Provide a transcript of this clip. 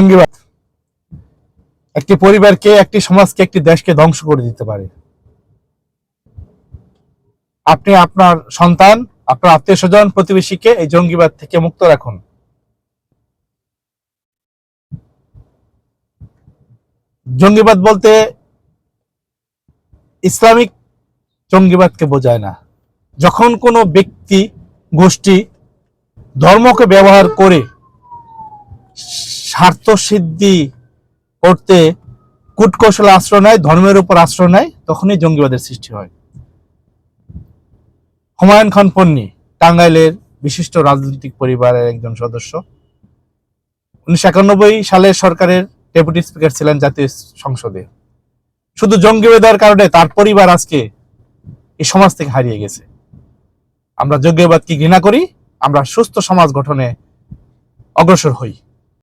জঙ্গিবাদ। একটি পরিবারকে, একটি সমাজকে, একটি দেশকে ধ্বংস করে দিতে পারে। আপনি আপনার সন্তান, আপনার আত্মীয় স্বজন প্রতিবেশীকে এই জঙ্গিবাদ থেকে মুক্ত রাখুন। জঙ্গিবাদ বলতে ইসলামিক জঙ্গিবাদকে বোঝায় না। যখন কোনো ব্যক্তি গোষ্ঠী ধর্মকে ব্যবহার করে স্বার্থ সিদ্ধি করতে কূটকৌশল আশ্রয় নেয়, ধর্মের উপর আশ্রয় নেয়, তখনই জঙ্গিবাদের সৃষ্টি হয়। হুমায়ুন খান পন্নী, টাঙ্গাইলের বিশিষ্ট রাজনৈতিক পরিবারের একজন সদস্য। উনিশশো একানব্বই সালে সরকারের ডেপুটি স্পিকার ছিলেন জাতীয় সংসদে। শুধু জঙ্গিবাদের কারণে, তার পরিবার আজকে এই সমাজ থেকে হারিয়ে গেছে। আমরা জঙ্গিবাদকে ঘৃণা করি, আমরা সুস্থ সমাজ গঠনে অগ্রসর হই।